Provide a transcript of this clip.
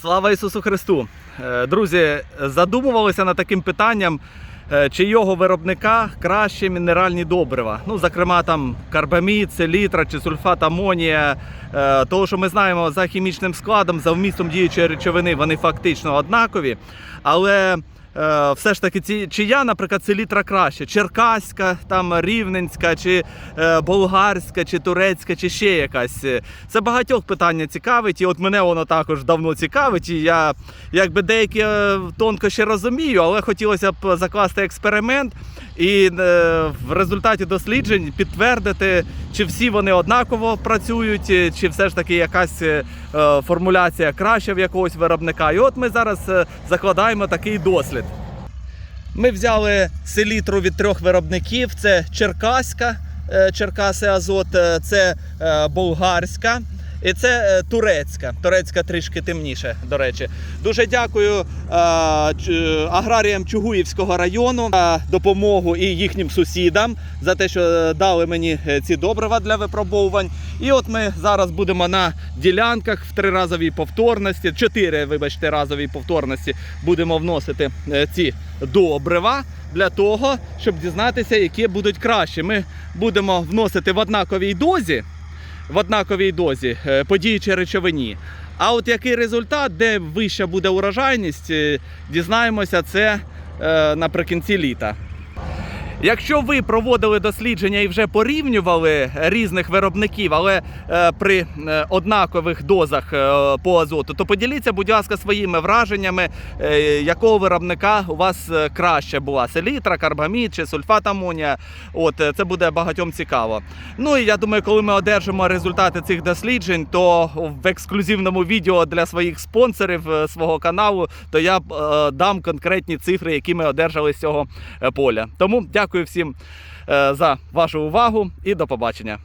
Слава Ісусу Христу! Е, Друзі, задумувалися над таким питанням, е, чи його виробника краще мінеральні добрива. Ну, зокрема, там карбамід, селітра чи сульфат амонія. Е, Того, що ми знаємо за хімічним складом, за вмістом діючої речовини, вони фактично однакові. Але все ж таки, ці, чия, наприклад, селітра краще? Черкаська, там рівненська, чи е, болгарська, чи турецька, чи ще якась. Е, Це багатьох питання цікавить, і от мене воно також давно цікавить. І я якби деякі е, тонкощі розумію, але хотілося б закласти експеримент і е, в результаті досліджень підтвердити, чи всі вони однаково працюють, е, чи все ж таки якась е, формуляція краща в якогось виробника. І от ми зараз закладаємо такий дослід. Ми взяли селітру від трьох виробників: це Черкаська, Черкаси Азот, це болгарська. І це е, турецька. Турецька трішки темніше, до речі. Дуже дякую е, аграріям Чугуївського району за допомогу і їхнім сусідам за те, що е, дали мені е, ці добрива для випробовувань. І от ми зараз будемо на ділянках в триразовій повторності, чотири, вибачте, разовій повторності будемо вносити е, ці добрива для того, щоб дізнатися, які будуть кращі. Ми будемо вносити в однаковій дозі, в однаковій дозі подіючи по діючій речовині. А от який результат, де вища буде урожайність, е, дізнаємося це е, наприкінці літа. Якщо ви проводили дослідження і вже порівнювали різних виробників, але е, при е, однакових дозах е, по азоту, то поділіться, будь ласка, своїми враженнями, е, якого виробника у вас е, краще була селітра, карбамід чи сульфат амонія. От е, це буде багатьом цікаво. Ну і я думаю, коли ми одержимо результати цих досліджень, то в ексклюзивному відео для своїх спонсорів свого каналу, то я е, дам конкретні цифри, які ми одержали з цього поля. Тому дякую всім е, за вашу увагу і до побачення.